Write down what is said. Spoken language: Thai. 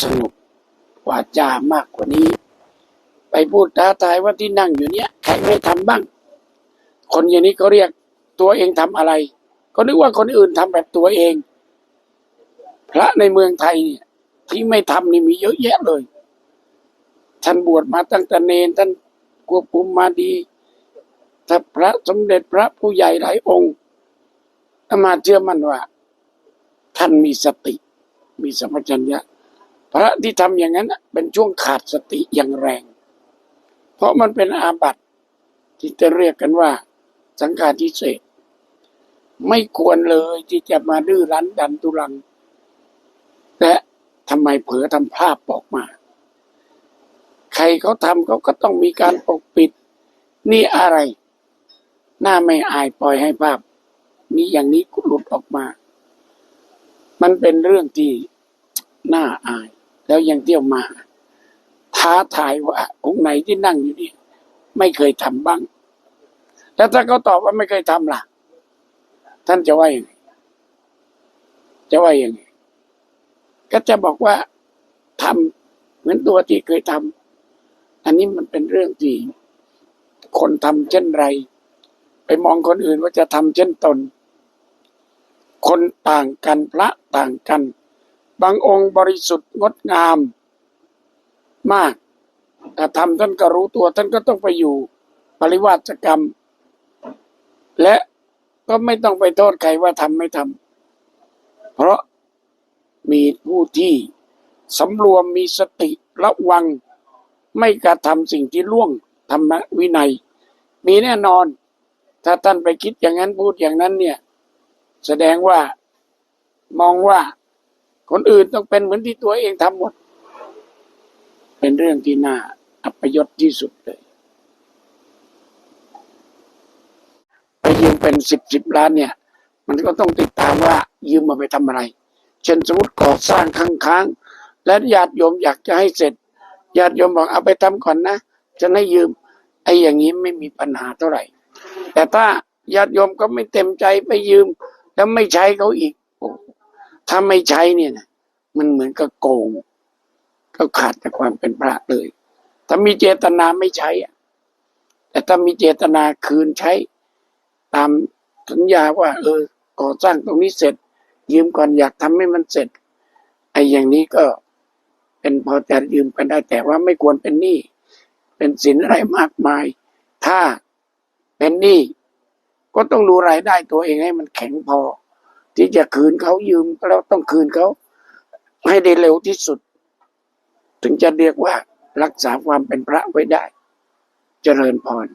สงบวาจามากกว่านี้ ไปพูดท้าทายว่าที่นั่งอยู่เนี้ยใครไม่ทำบ้าง คนอย่างนี้เขาเรียกตัวเองทำอะไร ก็นึกว่าคนอื่นทำแบบตัวเอง พระในเมืองไทยเนี่ยที่ไม่ทำนี่มีเยอะแยะเลย ท่านบวชมาตั้งแต่เนนท่านควบคุมมาดีถ้าพระสมเด็จพระผู้ใหญ่หลายองค์ามาเชื่อมั่นว่า ท่านมีสติ มีสัมปชัญญะ พระที่ทำอย่างนั้นน่ะเป็นช่วงขาดสติอย่างแรง เพราะมันเป็นอาบัติที่จะเรียกกันว่า สังฆาทิเศษ ไม่ควรเลยที่จะมาดื้อรั้นดันทุรัง และทำไมเผลอทำภาพออกมา ใครเขาทำเขาก็ต้องมีการปกปิด นี่อะไร หน้าไม่อายปล่อยให้ภาพ นี้อย่างนี้หลุดออกมา มันเป็นเรื่องที่น่าอาย แล้วยังเที่ยวมา ท้าทายว่าองค์ไหนที่นั่งอยู่นี่ไม่เคยทำบ้าง แล้วถ้าเขาตอบว่าไม่เคยทำล่ะ ท่านจะว่าอยังไงจะว่าอยังไงก็จะบอกว่าทำเหมือนตัวที่เคยทำอันนี้มันเป็นเรื่องที่คนทำเช่นไร ไปมองคนอื่นว่าจะทำเช่นตน คนต่างกันพระต่างกัน บางองค์บริสุทธิ์งดงามมากแต่ทำท่านก็รู้ตัวท่านก็ต้องไปอยู่ปริวาสกรรม และก็ไม่ต้องไปโทษใครว่าทำไม่ทำเพราะมีผู้ที่สำรวมมีสติระวัง ไม่กระทำสิ่งที่ล่วงธรรมวินัย มีแน่นอน ถ้าท่านไปคิดอย่างนั้นพูดอย่างนั้นเนี่ย แสดงว่ามองว่า คนอื่นต้องเป็นเหมือนที่ตัวเองทำหมด เป็นเรื่องที่น่าอัปยศที่สุดเลย ไปยืมเป็นสิบสิบล้านเนี่ย มันก็ต้องติดตามว่ายืมมาไปทำอะไร เช่นสมมติก่อสร้างค้างๆ และญาติโยมอยากจะให้เสร็จ ญาติโยมบอกเอาไปทำก่อนนะ จะให้ยืม ไอ้อย่างนี้ไม่มีปัญหาเท่าไหร่ แต่ถ้าญาติโยมก็ไม่เต็มใจไปยืม แล้วไม่ใช้เขาอีก ถ้าไม่ใช้เนี่ยนะมันเหมือนกับโกง ก็ขาดจากความเป็นพระเลย ถ้ามีเจตนาไม่ใช้อะแต่ถ้ามีเจตนาคืนใช้ ตามสัญญาว่า เออ ก่อสร้างตรงนี้เสร็จ ยืมก่อนอยากทำให้มันเสร็จไอ้อย่างนี้ก็เป็นพอจะยืมกันได้ แต่ว่าไม่ควรเป็นหนี้เป็นสินอะไรมากมาย ถ้าเป็นหนี้ก็ต้องดูรายได้ตัวเองให้มันแข็งพอ ที่จะคืนเขายืมเราต้องคืนเขา ให้ได้เร็วที่สุด ถึงจะเรียกว่ารักษาความเป็นพระไว้ได้ เจริญพร